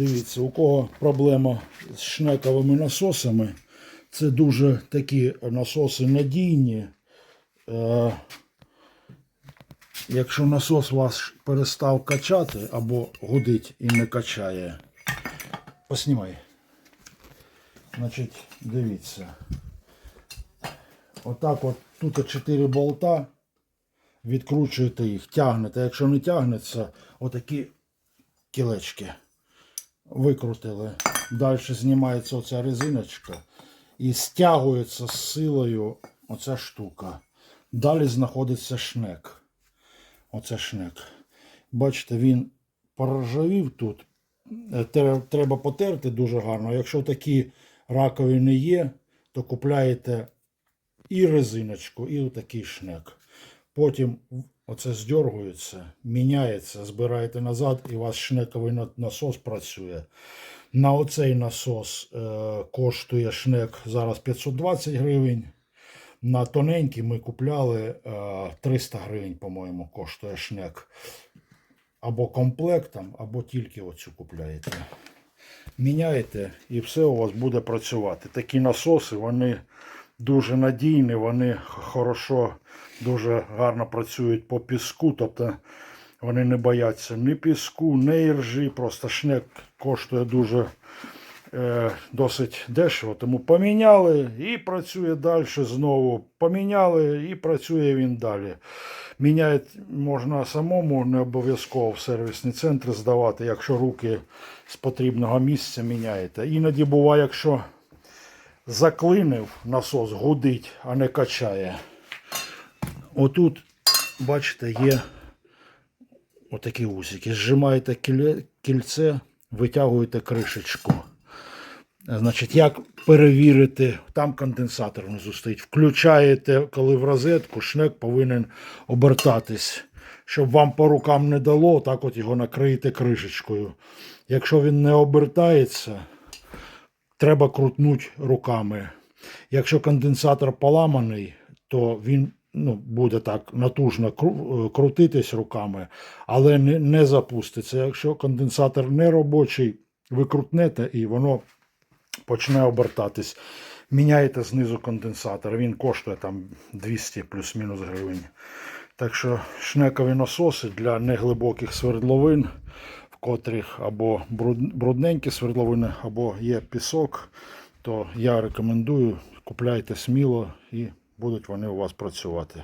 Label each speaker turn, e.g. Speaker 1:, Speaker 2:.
Speaker 1: Дивіться, у кого проблема з шнековими насосами, це дуже такі насоси надійні. Е, якщо насос вас перестав качати або гудить і не качає, поснімай. Значить, дивіться. Отак от тут 4 болта. Відкручуєте їх, тягнете. Якщо не тягнеться, отакі кілечки викрутили. Далі знімається оця резиночка і стягується з силою оця штука. Далі знаходиться шнек. Оце шнек. Бачите, він поржавів тут. Е, Треба потерти дуже гарно. Якщо такі раковини є, то купляєте і резиночку, і отакий шнек. Потім оце здергується, міняється, збираєте назад, і у вас шнековий насос працює. На оцей насос е, коштує шнек зараз 520 гривень. На тоненький ми купляли е, 300 гривень, по-моєму, коштує шнек. Або комплектом, або тільки оцю купляєте. Міняєте і все у вас буде працювати. Такі насоси, вони дуже надійні, вони хорошо, дуже гарно працюють по піску. Тобто вони не бояться ні піску, ні іржі. Просто шнек коштує дуже е, досить дешево. Тому поміняли і працює далі знову. Поміняли і працює він далі. Міняти можна самому, не обов'язково в сервісний центр здавати, якщо руки з потрібного місця міняєте. Іноді буває, якщо заклинив насос, гудить, а не качає. Отут, бачите, є отакі усики. Зжимаєте кільце, витягуєте кришечку. Значить, як перевірити, там конденсатор внизу стоїть. Включаєте, коли в розетку, шнек повинен обертатись. Щоб вам по рукам не дало, так от його накриєте кришечкою. Якщо він не обертається, треба крутнути руками. Якщо конденсатор поламаний, то він ну, буде так натужно е, крутитись руками, але не, не запуститься. Якщо конденсатор не робочий, ви крутнете і воно почне обертатись. Міняєте знизу конденсатор, він коштує там 200 плюс-мінус гривень. Так що шнекові насоси для неглибоких свердловин, котрих або брудненькі свердловини, або є пісок, то я рекомендую, купляйте сміло і будуть вони у вас працювати.